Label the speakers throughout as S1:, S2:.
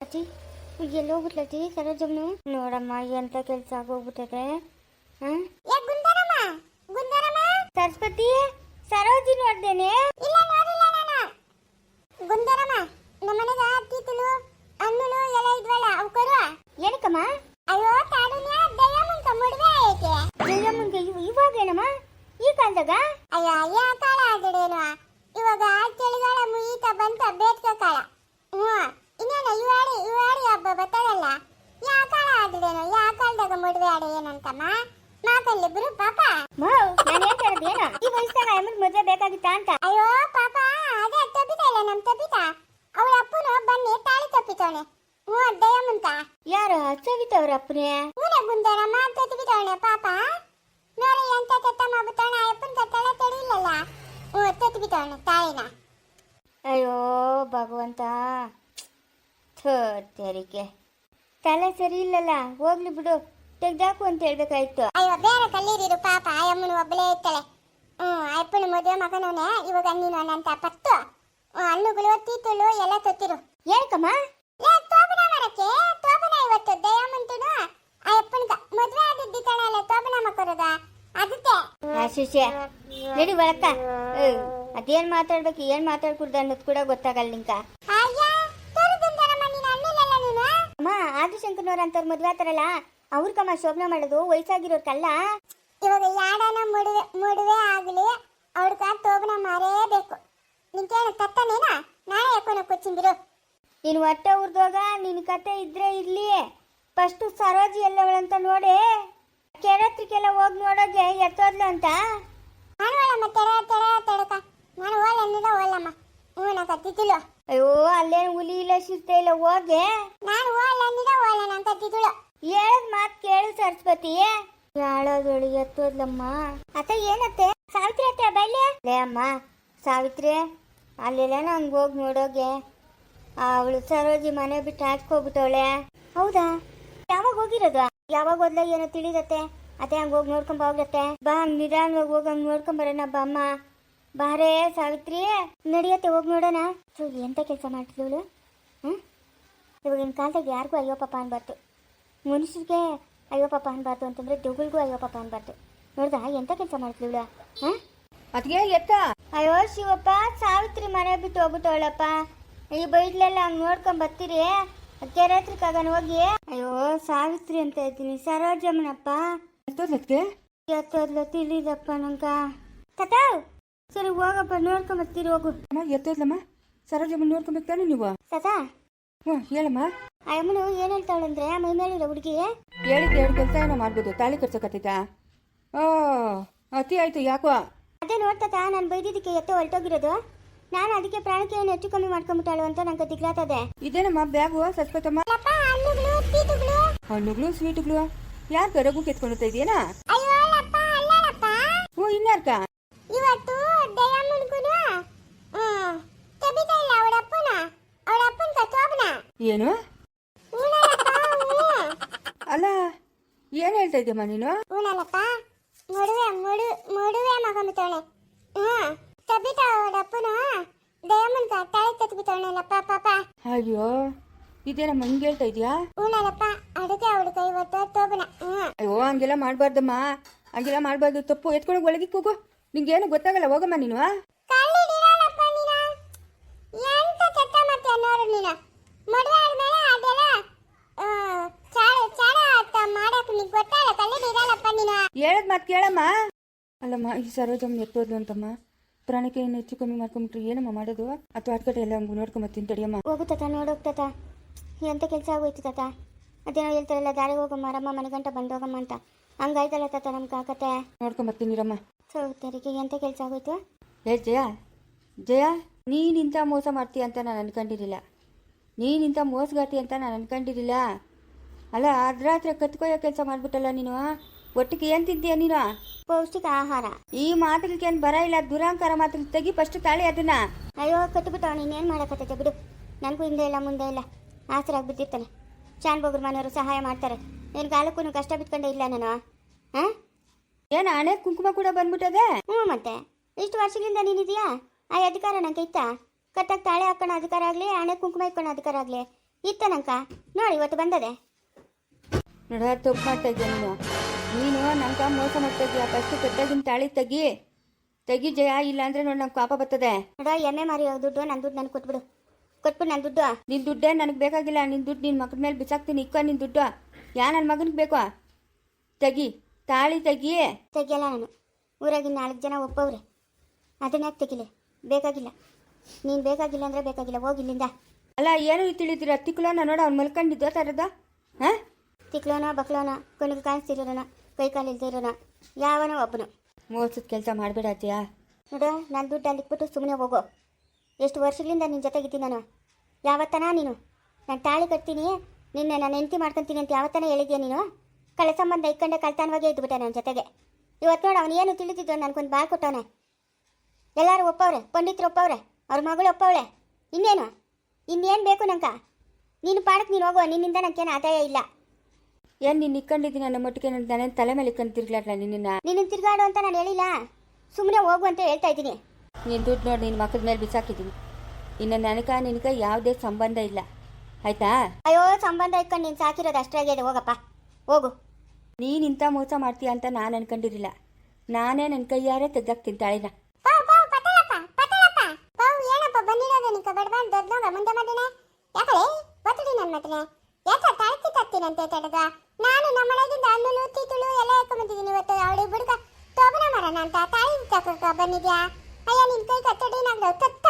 S1: ಅಜ್ಜಿ ಎಲ್ಲಿ ಹೋಗ್ಬಿಟ್ಲಜ್ಜಿ ಸರೋಜಮ್ನು ನೋಡಮ್ಮ ಎಂತ ಕೆಲಸ ಆಗೋಗ್ಬಿಟ್ಟದೆ ಸರಸ್ವತಿ ಸರೋಜಿ ನೋಡ್ದೇನೆ? ಏನಕ್ಕಮ್ಮ?
S2: ಅಯ್ಯೋ ತಾಡುನ್ಯ ದಯ್ಯಮ್ಮನ್ಕ ಮುಡ್ವೆ ಐತೆ
S1: ಇವ್- ಇವಾಗೇನಮ್ಮ? ಈ ಕಾಲದಾಗ?
S2: ಅಯ್ಯೋ ಯಾ ಕಾಲ ಇವಾಗ ಚಳಿಗಾಲ ಮುಗೀತ ಬಂತ ಬೇಟ್ಕ ಕಾಲ. ಹ್ಞೂ ಇನ್ನೇನು ಇವಾಡಿ ಯುವಾಡಿ ಹಬ್ಬ ಬರ್ತದಲ್ಲ? ಯಾ ಕಾಲ ಆದಡೇನು ಯಾ ಕಾಲದಾಗ ಮದುವೆ ಆಡ ಏನಂತಮ್ಮ? ಮಾತಲ್ಲಿಬ್ರು ಪಾಪ.
S1: ನಾನು ಹೇಳ್ತಾ ಇರೋದು ಏನು ಈ ವಯಸ್ಸಾಗ ಅಮ್ಮನ ಮದುವೆ ಬೇಕಾಗಿತ್ತಾ ಅಂತ?
S2: ಅಯ್ಯೋ ಪಾಪ. ಅದೇ ತಪ್ಪಿತ ಇಲ್ಲ ನಮ್ ತಪ್ಪಿತ? ಅವಳ ಅಪ್ಪನು ಬನ್ನಿ ತಾಳಿ ತಪ್ಪಿತವಣೆ ಹ್ಞೂ ದಯ್ಯಮ್ಮಂತ
S1: ಯಾರು? ಸವಿತ ಅವ್ರ ಅಪ್ಪನೇ
S2: ಊನೆ ಗುಂದರ ಮಾತು ಬಿಡೋಣ ಪಾಪ. ನೋಡಿ ಎಂತ ಕೆತ್ತ ಮಾಡ್ಬಿಟ್ಟವಣ ಅಪ್ಪನ ಕತ್ತಳ ತಡಿಲಿಲ್ಲ ಹ್ಞೂ ತತ್ತು ಬಿಟ್ಟವಣ ತಾಯಿನ
S1: ಅಯ್ಯೋ ಭಗವಂತ. ಥೋ ತೆರಿಗೆ. ತಲೆ ಸರಿ ಇಲ್ಲಲ್ಲ ಹೋಗ್ಲಿ ಬಿಡು. ತೆಗ್ದಾಕು ಅಂತ ಹೇಳ್ಬೇಕಾಯ್ತು.
S2: ಅಯ್ಯೋ ಬೇರೆ ಕಲ್ಲೀರಿರು ಪಾಪ. ಅಮ್ಮನ ಒಬ್ಬಳೇ ಇರ್ತಾಳೆ. ಹ್ಞೂ ಅಪ್ಪನ ಮದುವೆ ಮಗನವನೇ. ಇವಾಗ ನೀನು ಅನ್ನಂತ ಪತ್ತು. ಹಣ್ಣುಗಳು ತೀತುಳು ಎಲ್ಲ ತೊತ್ತಿರು. ಹೇಳ್ಕಮ್ಮ ಮಾಡಕ್ಕೆ ತೋಬನ ಇವತ್ತು ದಯಾಮಂತನು? ಮದುವೆ ಅದಕ್ಕೆ.
S1: ಶಿಷ್ಯ ನಡಿ ಒಳಕ್ಕ. ಅದೇನ್ ಮಾತಾಡ್ಬೇಕು ಏನ್ ಮಾತಾಡ್ಕೂಡ್ದು ಅನ್ನೋದು ಕೂಡ ಗೊತ್ತಾಗಲ್ಲ ನಿಂಕ ಆದಿಶಂಕರ್ನವ್ರ ಅಂತವ್ರ ಮದುವೆ ಆತಾರಲ್ಲ ಅವ್ರಿಗಮ್ಮ ಶೋಭನ ಮಾಡೋದು ವಯಸ್ಸಾಗಿರೋರ್ಕಲ್ಲ?
S2: ಇವಾಗ ಯಾಡನ ಮುಡುವೆ ಮುಡುವೆ ಆಗಲಿ ಅವ್ರಕ ತೋಬನ ಮಾರೇಬೇಕು. ನಿನ್ ಕೇಳ ಕತ್ತನೇನ ನಾಳೆ ಯಾಕೋನ ಕೊಚ್ಚಿಂದಿರು
S1: ನೀನು ಹೊಟ್ಟೆ ಉರ್ದೋಗ ನಿನ್ ಕತೆ ಇದ್ರೆ ಇರ್ಲಿ. ಫಸ್ಟ್ ಸರೋಜಿ ಎಲ್ಲವಳಂತ ನೋಡಿ. ಕೆರತ್ರಿಕೆಲ್ಲ ಹೋಗಿ ನೋಡೋಗೆ ಎತ್ತೋದ್ಲು ಅಂತ.
S2: ನಾನು ನಾನು
S1: ಅಯ್ಯೋ ಅಲ್ಲೇನು ಹುಲಿ ಇಲ್ಲ ಶಿರ್ತೆ ಇಲ್ಲ ಹೋಗೆ.
S2: ನಾನು ಓಲ ಅನ್ನಿಲ್ಲ ಅಂತ ಕತ್ತಿದ್ದಿಲ್ಲ
S1: ಹೇಳದ್ ಮಾತ್ ಕೇಳು ಸರಸ್ವತಿ. ಯಾಳೋದೊಳಿ ಎತ್ತೋದ್ಲಮ್ಮ? ಅತ್ತ ಏನತ್ತೆ? ಸಾವಿತ್ರಿ ಅತ್ತೆ ಬೈಲೆ? ಲೇ ಅಮ್ಮ ಸಾವಿತ್ರಿ ಅಲ್ಲೆಲ್ಲ ನಂಗೆ ಹೋಗಿ ನೋಡೋಗೆ ಅವಳು ಸರೋಜಿ ಮನೆ ಬಿಟ್ಟು ಹಾಕ್ಕೋಗ್ಬಿಟ್ಟವಳೆ ಹೌದಾ? ಯಾವಾಗ ಹೋಗಿರೋದು? ಯಾವಾಗ ಹೋದ್ಲ ಏನೋ ತಿಳಿದತ್ತೆ? ಅತ್ತೆ ಹಂಗ ಹೋಗಿ ನೋಡ್ಕೊಂಡ್ ಹೋಗತ್ತೆ ಬಾ ಹಂಗೆ ನಿಧಾನವಾಗಿ ಹೋಗಿ ಹಂಗ್ ನೋಡ್ಕೊಂಡ್ ಬರೋಣ ಬಾ ಅಮ್ಮ. ಬಾರೇ ಸಾವಿತ್ರಿ. ನಡಿಯತ್ತೆ ಹೋಗಿ ನೋಡೋಣ. ಸೊ ಎಂತ ಕೆಲಸ ಮಾಡ್ತಿದ್ಳು ಇವಾಗಿನ ಕಾಲದಾಗ ಯಾರಿಗೂ ಅಯ್ಯೋ ಪಾಪ ಅನ್ಬಾರ್ದು. ಮನುಷ್ಯರಿಗೆ ಅಯ್ಯೋ ಪಾಪ ಅನ್ಬಾರ್ದು ಅಂತಂದ್ರೆ ದೆವ್ಗಳಿಗೂ ಅಯ್ಯೋ ಪಾಪ ಅನ್ಬಾರ್ದು. ನೋಡ್ದ ಎಂತ ಕೆಲಸ ಮಾಡ್ತಿದ್ಳು ಹಾ?
S3: ಅದ್ಗೆ ಎತ್ತ?
S1: ಅಯ್ಯೋ ಶಿವಪ್ಪ ಸಾವಿತ್ರಿ ಮನೆ ಬಿಟ್ಟು ಹೋಗ್ಬಿಟ್ಟವಳಪ್ಪ ಈ ಬೈಡ್ಲೆಲ್ಲ ಹಂಗ್ ನೋಡ್ಕೊಂಡ್ ಬರ್ತೀರಿ? ಕೆರೆತ್ರಕ್ಕಾಗನ ಹೋಗಿ. ಅಯ್ಯೋ ಸಾವಿತ್ರಿ ಅಂತ ಇದ್ದೀನಿ. ಸರೋಜಮ್ಮನಪ್ಪ.
S3: ಎತ್ತೋದಕ್ಕೆ
S1: ಎತ್ತೋದ್ಲ ತಿಳಿದಪ್ಪ ನಂಗ. ಸರಿ ಹೋಗಪ್ಪ ನೋಡ್ಕೊಂಡ್ ಬರ್ತೀರಿ ಹೋಗು.
S3: ಎತ್ತೋದ್ಲಮ್ಮ? ಸರೋಜಮ್ಮ ನೋಡ್ಕೊಂಡ್ ಬರ್ತಾನೆ ನೀವು?
S1: ಸತಾ
S3: ಹ್ಞೂ ಹೇಳಮ್ಮ.
S1: ಅಮ್ಮನು ಏನು ಹೇಳ್ತಾವಳಂದ್ರೆ ಮೈ ಮೇಲಿರೋ ಹುಡುಗಿ?
S3: ಹೇಳಿದ್ ಎರಡು ಕೆಲಸ ಏನೋ ಮಾಡ್ಬೋದು ತಾಳಿ ಕಟ್ಸಕತ್ತೈತಾ? ಓ ಅತಿ ಆಯ್ತು ಯಾಕೋ?
S1: ಅದೇ ನೋಡ್ತಾತ ನಾನು ಬೈದಿದ್ದಕ್ಕೆ ಎತ್ತ ಹೊರಟೋಗಿರೋದು. ನಾನು ಅದಕ್ಕೆ ಪ್ರಾಣಕ್ಕೆ ಏನು ಹೆಚ್ಚು ಕಮ್ಮಿ ಮಾಡ್ಕೊಂಬಿಟ್ಟಾಳು ಅಂತ ನಂಗೆ ದಿಗ್ಲಾತದೆ
S3: ಇದೇನಮ್ಮ ಬ್ಯಾಗು ಸಸ್ಪತಮ್ಮ
S2: ಅಪ್ಪ ಹಣ್ಣುಗಳು
S3: ಸ್ವೀಟ್ಗಳು. ಯಾರು ರಘು ಕೆತ್ಕೊಂಡು ಇದೆಯೇನಾ? ಹ್ಞೂ ಇನ್ಯಾರ್ಕ
S2: ಇವತ್ತು ದಯಾಮನ್ಗುನು ಹ್ಮ್ ತಬಿತಾ ಇಲ್ಲ ಅವಳ ಅಪ್ಪನ ಅವಳ ಅಪ್ಪನ ಕತ್ತೋಬನ
S3: ಏನು?
S2: ಹ್ಞೂ
S3: ಅಲ್ಲ ಏನು ಹೇಳ್ತಾ ಇದ್ದೀಯಮ್ಮ ನೀನು?
S2: ಹೂನಲ್ಲಪ್ಪ ಮಡುವೆ ಮಡು ಮಡುವೆ ಮಗಮಿತವಳೆ ಹ್ಮ್ ತಬಿತಾ ಅವಳ ಅಪ್ಪನ ದಯಾಮನ್ಕ ತಾಳಿ ತತ್ಬಿತವಣಲ್ಲಪ್ಪ ಪಾಪ.
S3: ಅಯ್ಯೋ ಇದೇನಮ್ಮ ಹಿಂಗೆ ಹೇಳ್ತಾ ಇದೀಯಾ?
S2: ಹೂನಲ್ಲಪ್ಪ ಅದಕ್ಕೆ ಅವಳಿಗೆ ಇವತ್ತು ತೋಬನ. ಹ್ಮ್.
S3: ಅಯ್ಯೋ ಹಂಗೆಲ್ಲ ಮಾಡಬಾರ್ದಮ್ಮ. ಹಂಗೆಲ್ಲ ಮಾಡಬಾರ್ದು ತಪ್ಪು ಎತ್ಕೊಂಡು ಒಳಗೆ ಕೂಗು. ನಿಂಗೇನು ಗೊತ್ತಾಗಲ್ಲ ಹೋಗಮ್ಮ ನೀನು.
S2: ಕಲ್ಲಿಡಿರಲ್ಲಪ್ಪ ನೀನ. ಎಂತ ಕೆಟ್ಟ ಮತ್ತೆ ನೋಡು ನೀನು. ಮದುವೆ ಆದ್ಮೇಲೆ ಅದೆಲ್ಲ ಆ, ಚಾಡ ಚಾಡ ಅಂತ ಮಾಡಕ್ ನಿಂಗೆ ಗೊತ್ತಲ್ಲ ಕಲ್ಲಿಡಿರಲ್ಲಪ್ಪ ನೀನು.
S3: ಹೇಳದ್ ಮಾತು ಕೇಳಮ್ಮ. ಅಲ್ಲಮ್ಮ ಈ ಸರೋಜಮ್ಮ ಎತ್ತೋದು ಅಂತಮ್ಮ. ಪ್ರಾಣಕ್ಕೆ ಏನು ಹೆಚ್ಚು ಕಮ್ಮಿ ಮಾಡ್ಕೊಂಬಿಟ್ರೆ ಏನಮ್ಮ ಮಾಡೋದು? ಅಥವಾ ಅಟ್ಕಟ್ಟೆ ಎಲ್ಲ ಹಂಗೆ ನೋಡ್ಕೊಂಬತ್ತೀನಿ ತಡಿಯಮ್ಮ
S1: ಹೋಗು ತಾತ ನೋಡೋಗ್ತಾತ ಎಂತ ಕೆಲಸ ಆಗೋಯ್ತು ತಾತ? ಅದೇನೋ ಹೇಳ್ತಾರಲ್ಲ ದಾರಿ ಹೋಗಮ್ಮ ರಮ್ಮ ಮನೆಗಂಟ ಬಂದೋಗಮ್ಮ ಅಂತ. ಹಂಗಾಯ್ತಲ್ಲ ತಾತ ನಮ್ಮ ಕಾಕತೆ?
S3: ನೋಡ್ಕೊಂಬತ್ತೀನಿರಮ್ಮ ರಮ್ಮ
S1: ಸೊ ತೆರಿಗೆ ಎಂತ ಕೆಲಸ ಆಗೋಯ್ತು?
S3: ಏ ಜಯ? ಜಯ? ನೀನಿಂತ ಮೋಸ ಮಾಡ್ತೀಯ ಅಂತ ನಾನು ಅನ್ಕೊಂಡಿರಲಿಲ್ಲ. ನೀನಿಂತ ಮೋಸಗಾತಿ ಅಂತ ನಾನು ಅನ್ಕೊಂಡಿರಲಿಲ್ಲ ಅಲ್ಲ ಅರ್ಧರಾತ್ರಿ ಕತ್ಕೊಯ್ಯೋ ಕೆಲಸ ಮಾಡ್ಬಿಟ್ಟಲ್ಲ ನೀನು ಒಟ್ಟಿಗೆ ಏನು ತಿಂತೀಯ ನೀನು?
S1: ಪೌಷ್ಟಿಕ ಆಹಾರ.
S3: ಈ ಮಾತುಗಳಿಗೇನು ಬರ ಇಲ್ಲ ದುರಾಂಕಾರ ಮಾತ್ರ ತೆಗಿ ಫಸ್ಟ್ ತಾಳಿ ಅದನ್ನ.
S1: ಅಯ್ಯೋ ಕಟ್ಟಿಬಿಟ್ಟವ ನೀನೇನು ಮಾಡೋಕತ್ತೈತೆ ಬಿಡು. ನನಗೂ ಹಿಂದೆ ಇಲ್ಲ ಮುಂದೆ ಇಲ್ಲ. ಆಸರಾಗಿ ಬಿದ್ದಿರ್ತಾನೆ ಚಾನ್ ಬೋಗ್ರ ಮನೆಯವರು ಸಹಾಯ ಮಾಡ್ತಾರೆ. ನಿನ್ನ ಕಾಲಕ್ಕೂ ಕಷ್ಟ ಬಿತ್ಕೊಂಡೇ ಇಲ್ಲ ನಾನು ಹಾಂ
S3: ಏನು ಹಣೆ ಕುಂಕುಮ ಕೂಡ ಬಂದ್ಬಿಟ್ಟದೆ?
S1: ಹ್ಞೂ ಮತ್ತೆ. ಇಷ್ಟು ವರ್ಷಗಳಿಂದ ನೀನಿದೆಯಾ? ಆ ಅಧಿಕಾರ ನನಗೆ ಇತ್ತಾ? ಕಟ್ಟಾಗ ತಾಳೆ ಹಾಕೋಣ ಅಧಿಕಾರ ಆಗಲಿ ಹಣೆ ಕುಂಕುಮ ಇಟ್ಕೊಳ್ಳೋ ಅಧಿಕಾರ ಆಗಲಿ ಇತ್ತನಂಕ ನೋಡಿ ಇವತ್ತು ಬಂದದೆ.
S3: ನೋಡ ತಪ್ಪು ಮಾಡ್ತಾ ಇದೆಯಾ ನೀನು? ನೀನು ನಂಗೆ ಮೋಸ ಮಾಡ್ತಾ ಇದೀಯ? ಫಸ್ಟ್ ಕದ್ದಾಗಿನ ತಾಳಿ ತೆಗಿ. ತೆಗಿ ಜಯ ಇಲ್ಲ ಅಂದ್ರೆ ನೋಡಿ ನಂಗೆ ಪಾಪ ಬರ್ತದೆ.
S1: ನೋಡ ಎಮ್ಮೆ ಮಾರಿ ದುಡ್ಡು ನನ್ನ ದುಡ್ಡು ನನಗೆ ಕೊಟ್ಬಿಡು. ಕೊಟ್ಬಿಡು ನನ್ನ ದುಡ್ಡು.
S3: ನಿನ್ನ ದುಡ್ಡೇ ನನಗೆ ಬೇಕಾಗಿಲ್ಲ. ನಿನ್ನ ದುಡ್ಡು ನಿನ್ನ ಮಗನ ಮೇಲೆ ಬಿಸಾಕ್ತೀನಿ. ಇಕ್ಕ ನಿನ್ನ ದುಡ್ಡು. ಯಾ ನನ್ನ ಮಗನಿಗೆ ಬೇಕು? ತೆಗಿ. ತಾಳಿ ತೆಗಿ.
S1: ತೆಗಿಯಲ್ಲ ನಾನು. ಊರಾಗಿನ ನಾಲ್ಕು ಜನ ಒಪ್ಪವ್ರೆ. ಅದನ್ನ ಯಾಕೆ ತೆಗಿಲಿ? ಬೇಕಾಗಿಲ್ಲ. ನೀನು ಬೇಕಾಗಿಲ್ಲ ಅಂದರೆ ಬೇಕಾಗಿಲ್ಲ ಹೋಗಿ ಇಲ್ಲಿಂದ.
S3: ಅಲ್ಲ ಏನು ತಿಳಿದಿರ ತಿಕ್ಲೋನ ನೋಡ ಅವ್ನು ಮಲ್ಕೊಂಡಿದ್ದ ತರದ ಹಾಂ?
S1: ತಿಕ್ಲೋನ ಬಕ್ಲೋನ ಕೊನೆಗೆ ಕಾಣಿಸ್ತಿರೋಣ ಕೈ ಕಾಲು ಯಾವನ ಒಬ್ಬನು.
S3: ಮೋಸದ ಕೆಲಸ ಮಾಡಬೇಡ ಅಜ್ಜಯ
S1: ನೋಡು ನನ್ನ ದುಡ್ಡು ಅಲ್ಲಿಕ್ಬಿಟ್ಟು ಸುಮ್ಮನೆ ಹೋಗೋ. ಎಷ್ಟು ವರ್ಷಗಳಿಂದ ನಿನ್ನ ಜೊತೆಗಿದ್ದೀನಿ ನಾನು. ಯಾವತ್ತನ ನೀನು? ನಾನು ತಾಳಿ ಕಟ್ತೀನಿ ನಿನ್ನೆ ನಾನು ಹೆಂಡತಿ ಮಾಡ್ಕೊಂತೀನಿ ಅಂತ ಯಾವತ್ತನ ಹೇಳಿದ್ಯಾ ನೀನು? ಕಳೆ ಸಂಬಂಧ ಇಕ್ಕಂಡೆ ಕಳ್ತಾನವಾಗೆ ಇದ್ಬಿಟ್ಟೆ ನನ್ನ ಜೊತೆಗೆ. ಇವತ್ತು ನೋಡು ಅವನೇನು ಏನು ತಿಳಿದಿದ್ದು ನನಗೊಂದು ಬಾಯ್ ಕೊಟ್ಟವನೆ. ಎಲ್ಲರೂ ಒಪ್ಪವ್ರೆ ಪಂಡಿತರು ಒಪ್ಪವ್ರೆ? ಅವ್ರ ಮಗಳು ಒಪ್ಪವಳೆ ಇನ್ನೇನು? ಇನ್ನೇನು ಬೇಕು ನಂಕ ನೀನು ಪಾಡಕ್ಕೆ ನೀನು ಹೋಗುವ. ನಿನ್ನಿಂದ ನನಗೇನು ಆದಾಯ ಇಲ್ಲ.
S3: ಏನು ನೀನು ಇಕ್ಕೊಂಡಿದ್ದೀನಿ ನನ್ನ ಮಟ್ಟಿಗೆ ನನ್ನ ನನ್ನ ತಲೆ ಮೇಲೆ ಇಕ್ಕೊಂಡು ತಿರ್ಗ್ಲಾಡ್ಲ ನಿನ್ನ
S1: ನಿನ್ನ ತಿರ್ಗಾಡು ಅಂತ ನಾನು ಹೇಳಿಲ್ಲ. ಸುಮ್ಮನೆ ಹೋಗು ಅಂತ ಹೇಳ್ತಾ ಇದ್ದೀನಿ.
S3: ನೀನು ದುಡ್ಡು ನೋಡಿ ನಿನ್ನ ಮಕ್ಕದ ಮೇಲೆ ಬಿಸಾಕಿದ್ದೀನಿ. ಇನ್ನು ನನಗೆ ನಿನಗೆ ಯಾವುದೇ ಸಂಬಂಧ ಇಲ್ಲ. ಆಯ್ತಾ?
S1: ಅಯ್ಯೋ ಸಂಬಂಧ ಇಟ್ಕೊಂಡು ನೀನು ಸಾಕಿರೋದು ಅಷ್ಟೇ ಆಗಿದೆ ಹೋಗಪ್ಪ. ಹೋಗು.
S3: ನೀನು ಇಂಥ ಮೋಸ ಮಾಡ್ತೀಯ ಅಂತ ನಾನು ಅನ್ಕೊಂಡಿರಲಿಲ್ಲ. ನಾನೇ ನನ್ನ ಕೈಯಾರೆ ತೆಗ್ದಾಕ್ತೀನಿ ತಾಳಿನ.
S2: ಯಾಕಲೆ ಬತ್ತಡಿ ನನ್ನ ಮತನೆ ಯಾಕ ತಳಕಿ ತತ್ತೀನಂತೆ ತಡಗ ನಾನು ನಮ್ಮನೆಗಿಂದ ಹಣ್ಣು ತುಳು ಎಲ್ಲ ಹಾಕೊಂಬಂದಿದ್ದೀನಿ ಇವತ್ತು. ಅವಳು ಹುಡುಗ ತೋಬನ ಮರಣ ಅಂತ ತಾಯಿ ತಕ್ಕ ಬಂದಿದ್ಯಾ? ಅಯ್ಯ ನಿನ್ ಕೈ ಕತ್ತಡಿ ನಾಗ ತತ್ತ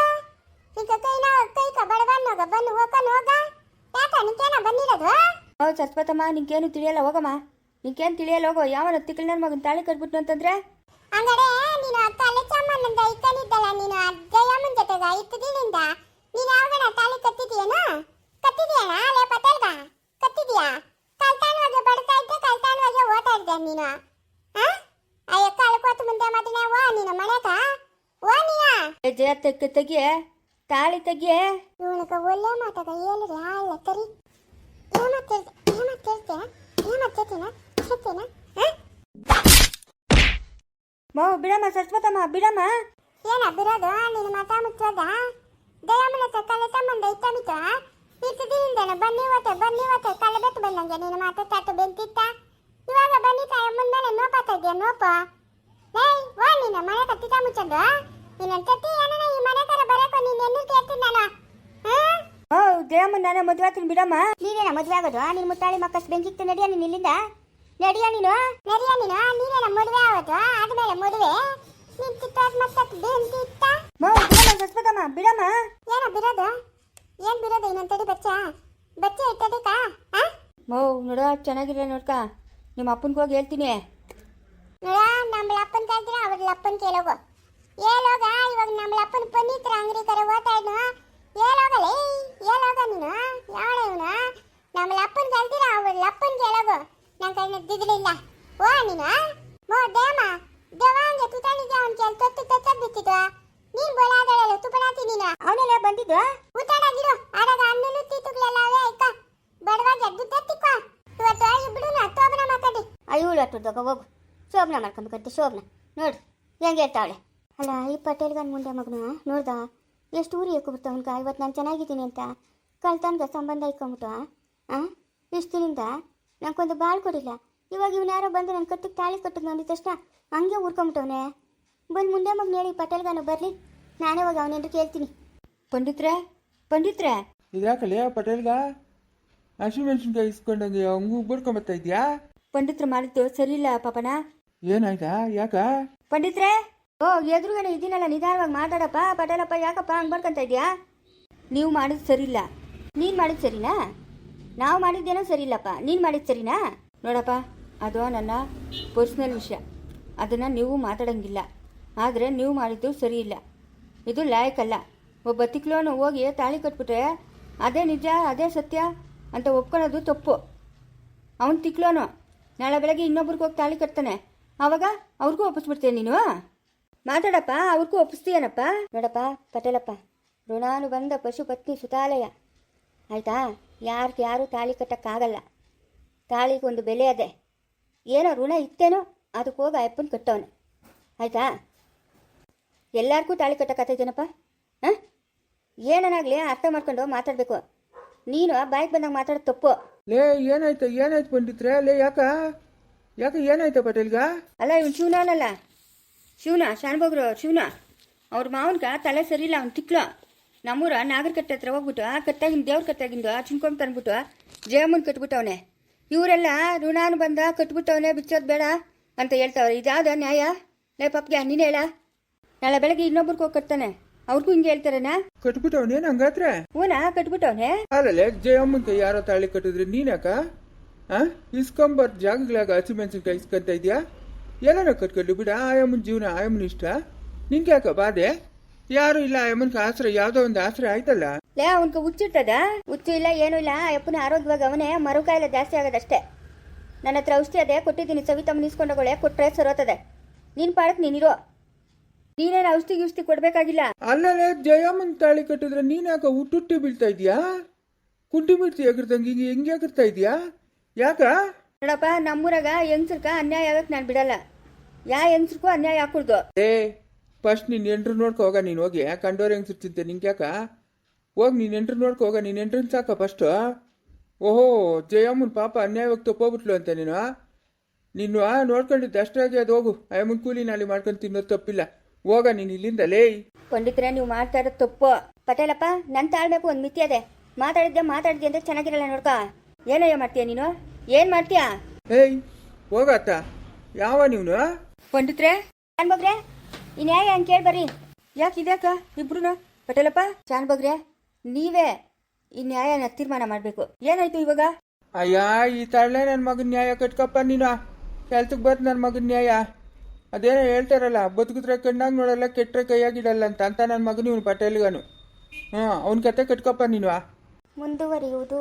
S2: ನಿಂಕ ಕೈನ ಕೈ ಕ ಬಡಬಾನ್ ಹೋಗ ಬಂದು ಹೋಗ್ಕೊಂಡು ಹೋಗ. ಯಾಕ ನಿಂಕೇನ ಬಂದಿರೋದು?
S3: ಓ ಸಸ್ಪತಮ್ಮ ನಿಂಗೇನು ತಿಳಿಯಲ್ಲ ಹೋಗಮ್ಮ. ನಿಂಗೇನು ತಿಳಿಯಲ್ಲ ಹೋಗೋ. ಯಾವನ ತಿಕ್ಕಲ್ ನನ್ನ ಮಗನ ತಾಳಿ ಕಟ್ಬಿಟ್ಟು ಅಂತಂದ್ರೆ?
S2: ಹಂಗಾರೆ ನೀನು ಅಕ್ಕ ಅಲೆಚಮ್ಮನಂದ ಇಕ್ಕನಿದ್ದಲ್ಲ ನೀನು ಅಜ್ಜಯ್ಯಮ್ಮನ ಜೊತೆಗ ಇತ್ತು ದಿನಿಂದ ನೀನು ಯಾವಾಗ ತಾಳಿ ಕತ್ತಿದೀಯೇನು ಕತ್ತಿದೀಯಣ ಅಲೆ ಪಟೇಲ್ಗ ಕತ್ತಿದೀಯಾ ಕಲ್ತಾಣವಾಗಿ ಬಡ್ತಾ ಇದ್ದೆ ಕಲ್ತಾಣವಾಗಿ ಓದ್ತಾ ಇದ್ದೆ ನೀನು. ಅಯ್ಯ ಕಳ್ಕೋತ ಮುಂದೆ ಮದನೆ ಓ ನೀನು ಮನೆಗ ಓ ನೀನ?
S3: ಜಯ ತೆಗ್ ತೆಗಿಯೇ ತಾಳಿ ತೆಗಿಯೇ.
S2: ಇವನಕ ಒಳ್ಳೆ ಮಾತಾಗ ಹೇಳಿದ್ರೆ ಅಲ್ಲ ಕರಿ ಏಮತ್ತಿರ್ತೆ ಏಮತ್ತಿರ್ತೆ ಏಮತ್ತಿರ್ತೀನ ಹೇಳ್ತೀನ ಹಾ
S3: ಮೋ ಬಿಡಮ್ಮ ಸಸ್ಪತಮ್ಮ ಬಿಡಮ್ಮ.
S2: ಏನ ಬಿರೋದು ನೀನು ಮಾತಾ ಮುಚ್ಚೋದ? ದಯಾಮನ ಹತ್ರ ಕಲೆ ಸಂಬಂಧ ಇತ್ತಮಿತ ಇರ್ತದಿಂದನ ಬನ್ನಿ ಓತೆ ಬನ್ನಿ ಓತೆ ಕಲೆ ಬೆತ್ತು ಬಂದಂಗೆ ನೀನು ಮಾತು ತಟ್ಟು ಬೆಂತಿತ್ತ ಇವಾಗ ಬನ್ನಿ ತಾಯ ಮುಂದಾನೆ ನೋಪಾತ ಇದೆಯಾ ನೋಪ? ಏಯ್ ವಾ ನೀನು ಮನೆ ಕತ್ತಿತ ಮುಚ್ಚೋದು ನೀನು ತತ್ತಿ ಏನನ ಈ ಮನೆ ತರ ಬರಕೋ ನೀನು ಎನ್ನು ಕೇಳ್ತೀನಿ ನಾನು?
S3: ಓ ಜಯಮ್ಮ ನಾನೇ ಮದುವೆ ಆಗ್ತೀನಿ ಬಿಡಮ್ಮ.
S1: ನೀನೇನ ಮದುವೆ ಆಗೋದು? ನಿನ್ನ ಮುತ್ತಾಳಿ ಮಕ್ಕಷ್ಟು ಬೆಂಕಿಕ್ತು ನಡಿಯ ನೀನು ಇಲ್ಲಿಂದ? ನಡಿಯ ನೀನು?
S2: ನಡಿಯ ನೀನು? ನೀನೇನ ಮದುವೆ ಆಗೋದು? ಆದ್ಮೇಲೆ ಮದುವೆ? ನೀನ್ ಚಿತ್ತಾದ ಮತ್ತೆ ಬೆಂತಿತ್ತ
S3: ಮೋ ಬಿಡಮ್ಮ ಸಸ್ಪತಮ್ಮ ಬಿಡಮ್ಮ.
S2: ಬಿರೋದು? ಏನ್ ಬಿರೋದು ಇನ್ನೊಂದ್ ಬಚ್ಚ? ಬಚ್ಚ ಇಟ್ಟದಕ್ಕ
S3: ಮೋ ನೋಡ ಚೆನ್ನಾಗಿಲ್ಲ ನೋಡ್ಕ. ನಿಮ್ಮ ಅಪ್ಪನ್ಗೆ ಹೋಗಿ ಹೇಳ್ತೀನಿ.
S2: ನೋಡ ನಮ್ಮ ಅಪ್ಪನ ಕೇಳ್ತೀರ ಅವ್ರ ಅಪ್ಪನ ಕೇಳೋಗು. ಹೇಳೋಗ ಇವಾಗ ನಮ್ಮ ಅಪ್ಪನ ಪನ್ನೀತ್ರ ಅಂಗಡಿ ಕರೆ ಓದ್ತಾ ಇದ್ನು ಹೇಳೋಗಲೇ ಹೇಳೋಗ ನೀನು? ಯಾವಳ ಇವನು? ನಮ್ಮ ಅಪ್ಪನ ಕೇಳ್ತೀರ ಅವ್ರ ಅಪ್ಪನ ಕೇಳೋಗು. ನನ್ನ ಕೈ ದಿಗ್ಲಿಲ್ಲ ಓ ನೀನು? ಮೋ ದೇಮ ದೇವಾಂಗೆ ತುತಾಣಿಗೆ ಅವನ ಕೇಳಿ ತೊತ್ತು ತೊತ್ತ ಬಿತ್ತಿದ್ವ? ನೀನ್ ಬೋಲಾದಳಲ್ಲ ತುಪನಾತಿ ನೀನ.
S1: ಅವನೆಲ್ಲ ಬಂದಿದ್ದು?
S2: ಊಟಾಡಾಗಿರು ಆಡಾಗ ಅನ್ನನು ತೀತುಗಳೆಲ್ಲ ಅವೇ ಆಯ್ತ ಬಡವಾಗಿ ಎದ್ದು ತತ್ತಿಕೋ ಇವತ್ತು ಇಬ್ರು ತೋಬನ ಮಾತಾಡಿ.
S1: ಇವಳು ಹಟ್ಟುದಾಗ ಹೋಗು ಶೋಭನ ಮಾಡ್ಕೊಬೇಕಂತೆ ಶೋಭನ. ನೋಡು ಹೆಂಗೆ ಇರ್ತಾವಳೆ ಅಲ್ಲ ಈ ಪಟೇಲ್ಗನ್ ಮುಂದೆ ಮಗನ ನೋಡ್ದ? ಎಷ್ಟು ಊರಿ ಹಾಕೊಬಿಡ್ತಾವ ಅವನ್ಗ? ಇವತ್ತು ನಾನು ಚೆನ್ನಾಗಿದ್ದೀನಿ ಅಂತ. ಕಳ್ತನ್ಗ ಸಂಬಂಧ ಇಕ್ಕೊಂಬಿಟ್ಟು ಆ? ಇಷ್ಟು ದಿನದಿಂದ? ನಂಗೊಂದು ಬಾಳ್ ಕೊಡಿಲ್ಲ. ಇವಾಗ ಇವನು ಯಾರೋ ಬಂದು ನನ್ನ ಕತ್ತಿಗೆ ತಾಳಿ ಕಟ್ಟಿದ್ ನೋಡಿದ ತಕ್ಷಣ ಹಂಗೆ ಊರ್ಕೊಂಬಿಟ್ಟವನೆ. ಬಂದು ಮುಂದೆ ಮಗನ ಹೇಳಿ ಪಟೇಲ್ಗನು ಬರಲಿ. ನಾನೇ ಹೋಗಿ ಅವನೇನು ಕೇಳ್ತೀನಿ.
S3: ಪಂಡಿತ್ರೆ ಪಂಡಿತ್ರೆ.
S4: ಪಟೇಲ್ ಪಟೇಲ್ಗ? ಹಸಿಮೆಣಸಿನ್ಕಾಯಿ ಇಸ್ಕೊಂಡಂಗೆ ಹಂಗೂ ಬಡ್ಕೊಂಬತ್ತಾ ಇದೆಯಾ?
S3: ಪಂಡಿತ್ರ ಮಾಡಿದ್ದು ಸರಿಯಿಲ್ಲ ಇಲ್ಲ ಪಾಪನ.
S4: ಏನಾಯ್ತಾ? ಯಾಕ?
S3: ಪಂಡಿತ್ರೆ ಓ ಎದುರುಗಡೆ ಇದೀನಲ್ಲ ನಿಧಾನವಾಗಿ ಮಾತಾಡಪ್ಪ. ಪಟೇಲಪ್ಪ ಯಾಕಪ್ಪ ಹಂಗೆ ಬರ್ಕೊಂತ ಇದೆಯಾ? ನೀವು ಮಾಡಿದ್ದು ಸರಿ ಇಲ್ಲ ನೀನು ಮಾಡಿದ್ದು ಸರಿನಾ? ನಾವು ಮಾಡಿದ್ದೇನೋ ಸರಿಯಿಲ್ಲಪ್ಪ. ನೀನು ಮಾಡಿದ್ದು ಸರಿನಾ? ನೋಡಪ್ಪ ಅದು ನನ್ನ ಪರ್ಸ್ನಲ್ ವಿಷಯ. ಅದನ್ನು ನೀವು ಮಾತಾಡೋಂಗಿಲ್ಲ. ಆದರೆ ನೀವು ಮಾಡಿದ್ದು ಸರಿ ಇಲ್ಲ ಇದು ಲಾಯಕಲ್ಲ ಒಬ್ಬ ತಿಕ್ಲೋನು ಹೋಗಿ ತಾಳಿ ಕಟ್ಬಿಟ್ರೆ ಅದೇ ನಿಜ, ಅದೇ ಸತ್ಯ ಅಂತ ಒಪ್ಕೊಳ್ಳೋದು ತಪ್ಪು. ಅವನು ತಿಕ್ಲೋನು. ನಾಳೆ ಬೆಳಗ್ಗೆ ಇನ್ನೊಬ್ರಿಗೆ ಹೋಗಿ ತಾಳಿ ಕಟ್ತಾನೆ. ಆವಾಗ ಅವ್ರಿಗೂ ಒಪ್ಪಿಸ್ಬಿಡ್ತೀನಿ ನೀನು? ಮಾತಾಡಪ್ಪ, ಅವ್ರಿಗೂ ಒಪ್ಪಿಸ್ತೀಯನಪ್ಪ? ನೋಡಪ್ಪ, ಪಟೇಲಪ್ಪ, ಋಣಾನುಬಂಧ ಪಶುಪತ್ನಿ ಸುತಾಲಯ. ಆಯ್ತಾ? ಯಾರಿಗೆ ಯಾರು ತಾಳಿ ಕಟ್ಟಕ್ಕಾಗಲ್ಲ. ತಾಳಿಗೊಂದು ಬೆಲೆ ಅದೇ. ಏನೋ ಋಣ ಇತ್ತೇನೋ ಅದಕ್ಕೆ ಹೋಗಿ ಅಯ್ಯಪ್ಪನ ಕಟ್ಟವನೆ ಆಯ್ತಾ? ಎಲ್ಲರಿಗೂ ತಾಳಿ ಕಟ್ಟಕ್ಕಾಗ್ತೈತೇನಪ್ಪ ಹಾಂ? ಏನನ್ನಾಗಲಿ ಅರ್ಥ ಮಾಡ್ಕೊಂಡು ಮಾತಾಡಬೇಕು. ನೀನು ಬಾಯಿಗೆ ಬಂದಾಗ ಮಾತಾಡೋದು ತಪ್ಪು.
S4: ಲೇ ಏನಾಯ್ತು? ಏನಾಯ್ತು ಪಂಡಿತ್ರೆ? ಲೇ ಯಾಕ? ಯಾಕ ಏನಾಯ್ತು ಪಟೇಲ್ಗ?
S3: ಅಲ್ಲ ಇವ್ನು ಶಿವನಲ್ಲ ಶಿವನ ಶಾನ್ಭೋಗ್ರು ಶಿವನ ಅವ್ರ ಮಾವನ್ಗ ತಲೆ ಸರಿಯಿಲ್ಲ ಅವ್ನು ತಿಕ್ಲ. ನಮ್ಮೂರ ನಾಗರ ಕಟ್ಟೆ ಹತ್ರ ಹೋಗ್ಬಿಟ್ಟು ಆ ಕತ್ತಾಗಿಂದ ದೇವ್ರ ಕತ್ತಾಗಿಂದು ಚಿನ್ಕೊಂಡ್ ತಂದ್ಬಿಟ್ಟು ಜಯಮ್ಮನ್ ಕಟ್ಬಿಟ್ಟವನೆ. ಇವರೆಲ್ಲ ಋಣಾನು ಬಂದ ಕಟ್ಬಿಟ್ಟವನೆ ಬಿಚ್ಚೋದು ಬೇಡ ಅಂತ ಹೇಳ್ತಾವ್ರೆ. ಇದಾದ ನ್ಯಾಯ ಲೇ ಪಪ್ಗೆ ನೀನು ಹೇಳ. ನಾಳೆ ಬೆಳಗ್ಗೆ ಇನ್ನೊಬ್ರಿಗೆ ಹೋಗಿ ಕಟ್ತಾನೆ. ಅವ್ರಿಗೂ ಹಿಂಗೆ ಹೇಳ್ತಾರೇನಾ?
S4: ಕಟ್ಬಿಟ್ಟವನೇನು ಹಂಗಾದ್ರೆ
S3: ಹೂನಾ ಕಟ್ಬಿಟ್ಟವನೆ?
S4: ಅಲ್ಲಲ್ಲೇ ಜಯಮ್ಮನ ಕೈ ಯಾರೋ ತಾಳಿ ಕಟ್ಟಿದ್ರೆ ನೀನಕ್ಕ ಆ? ಇಸ್ಕೊಂಬರ್ ಜಾಗಗಳಾಗ ಹಸಿಮೆಣಸಿನ್ಕಾಯಿ ಇಸ್ಕೊಂತ ಇದೆಯಾ? ಎಲ್ಲಾನ ಕಟ್ಕೊಂಡು ಬಿಡ ಆಯಮ್ಮನ ಜೀವನ ಆಯಮ್ಮನ ಇಷ್ಟ. ನಿಂಗೆ ಯಾಕ ಬಾಧೆ? ಯಾರು ಇಲ್ಲ ಆಯಮ್ಮನ್ಗೆ ಆಶ್ರಯ ಯಾವ್ದೋ ಒಂದು ಆಸರೆ ಆಯ್ತಲ್ಲ?
S3: ಲೇ ಅವನ್ಕ ಹುಚ್ಚಿಟ್ಟದ ಹುಚ್ಚು ಇಲ್ಲ ಏನೂ ಇಲ್ಲ ಅಪ್ಪನ ಆರೋಗ್ಯವಾಗಿ ಅವನೇ ಮರುಕಾಯಿಲೆ ಜಾಸ್ತಿ ಆಗದಷ್ಟೇ. ನನ್ನ ಹತ್ರ ಔಷಧಿ ಅದೇ ಕೊಟ್ಟಿದ್ದೀನಿ ಸವಿತಮ್ಮ ಇಸ್ಕೊಂಡೋಗಳೆ ಕೊಟ್ರೆ ಸರೋತದೆ. ನೀನ್ ಪಾಡಕ್ ನೀನಿರೋ. ನೀನೇನು ಔಷಧಿ ಗಿಷ್ಧಿ ಕೊಡ್ಬೇಕಾಗಿಲ್ಲ?
S4: ಅಲ್ಲಲ್ಲೇ ಜಯಮ್ಮನ ತಾಳಿ ಕಟ್ಟಿದ್ರೆ ನೀನ್ ಯಾಕ ಹುಟ್ಟುಟ್ಟಿ ಬೀಳ್ತಾ ಇದೀಯಾ? ಕುಂಟಿ ಮಿಡ್ತಿ ಎಗರ್ದಂಗೆ ಹಿಂಗೆ ಹೆಂಗೆ ಎಗರ್ತಾ ಇದೀಯಾ? ಯಾಕ?
S3: ನೋಡಪ್ಪ ನಮ್ಮೂರಾಗ ಹೆಂಗ್ಸರ್ಕ ಅನ್ಯಾಯ ಆಗಕ್ ನಾನು ಬಿಡಲ್ಲ. ಯಾ ಹೆಂಗ್ಸರ್ಕೋ ಅನ್ಯಾಯ ಹಾಕೊಡ್ದು.
S4: ಏ ಫಸ್ಟ್ ನೀನ್ ಎಂಟ್ರು ನೋಡ್ಕೊ ಹೋಗ ನೀನು ಹೋಗಿ. ಕಂಡೋರ್ ಹೆಂಗ್ ತಿಂತೆ ನಿಂಗೆ ಯಾಕ? ಹೋಗಿ ನೀನ್ ಎಂಟ್ರು ನೋಡ್ಕೊ ಹೋಗ ನೀನ್ ಎಂಟ್ರನ್ ಸಾಕ ಫಸ್ಟ್ ಓಹೋ ಜಯಮ್ಮನ್ ಪಾಪ ಅನ್ಯಾಯವಾಗಿ ತಪ್ಪೋಗ್ಬಿಟ್ಲು ಅಂತ ನೀನು ನೀನು ಆ ನೋಡ್ಕೊಂಡಿದ್ದೆ ಅಷ್ಟಾಗಿ ಅದು ಹೋಗು. ಅಯ್ಯಮ್ಮನ್ ಕೂಲಿ ನಾಲಿ ಮಾಡ್ಕೊಂಡು ತಿನ್ನೋದು ತಪ್ಪಿಲ್ಲ. ಹೋಗ ನೀನು ಇಲ್ಲಿಂದ ಲೇ.
S3: ಪಂಡಿತ್ರೆ ನೀವು ಮಾಡ್ತಾ ಇರೋದು ತಪ್ಪು. ಪಟೇಲಪ್ಪ ನನ್ ತಾಳ್ಬೇಕು ಒಂದು ಮಿತಿ ಅದೇ. ಮಾತಾಡಿದ್ದೆ ಮಾತಾಡಿದ್ಯ ಅಂದ್ರೆ ಚೆನ್ನಾಗಿರಲ್ಲ ನೋಡ್ಕ. ಏನಯ್ಯ ಮಾಡ್ತೀಯ ನೀನು? ಏನ್ ಮಾಡ್ತೀಯ?
S4: ಏಯ್ ಹೋಗತ್ತ ಯಾವ ನೀವ್ನು?
S3: ಪಂಡಿತ್ರೆ ಚಾನ್ಬಗ್ರೆ ಇನ್ ನ್ಯಾಯ ಹಂಗೆ ಕೇಳ್ಬರ್ರಿ ಯಾಕೆ ಇದ್ಯಾಕ ಇಬ್ರು ಪಟೇಲಪ್ಪ ಚಾನ್ಬಗ್ರೆ ನೀವೇ ಈ ನ್ಯಾಯ ತೀರ್ಮಾನ ಮಾಡಬೇಕು. ಏನಾಯ್ತು ಇವಾಗ?
S4: ಅಯ್ಯ ಈ ತಳ್ಳೆ ನನ್ನ ಮಗನ ನ್ಯಾಯ ಕಟ್ಕಪ್ಪ ನೀನು. ಕೆಲ್ಸಕ್ಕೆ ಬರ್ತ ನನ್ನ ಮಗನ ನ್ಯಾಯ. ಅದೇನೋ ಹೇಳ್ತಾರಲ್ಲ, ಬದುಕಿದ್ರೆ ಕಣ್ಣಾಗ ನೋಡಲ್ಲ ಕೆಟ್ಟರೆ ಕೈಯಾಗಿಡಲ್ಲ ಅಂತ ಅಂತ ನನ್ನ ಮಗನ ಪಟೇಲ್ಗನು. ಹ್ಞೂ ಅವನ ಕತೆ ಕಟ್ಕೊಪ್ಪ ನೀನು
S1: ಮುಂದುವರಿಯುವುದು.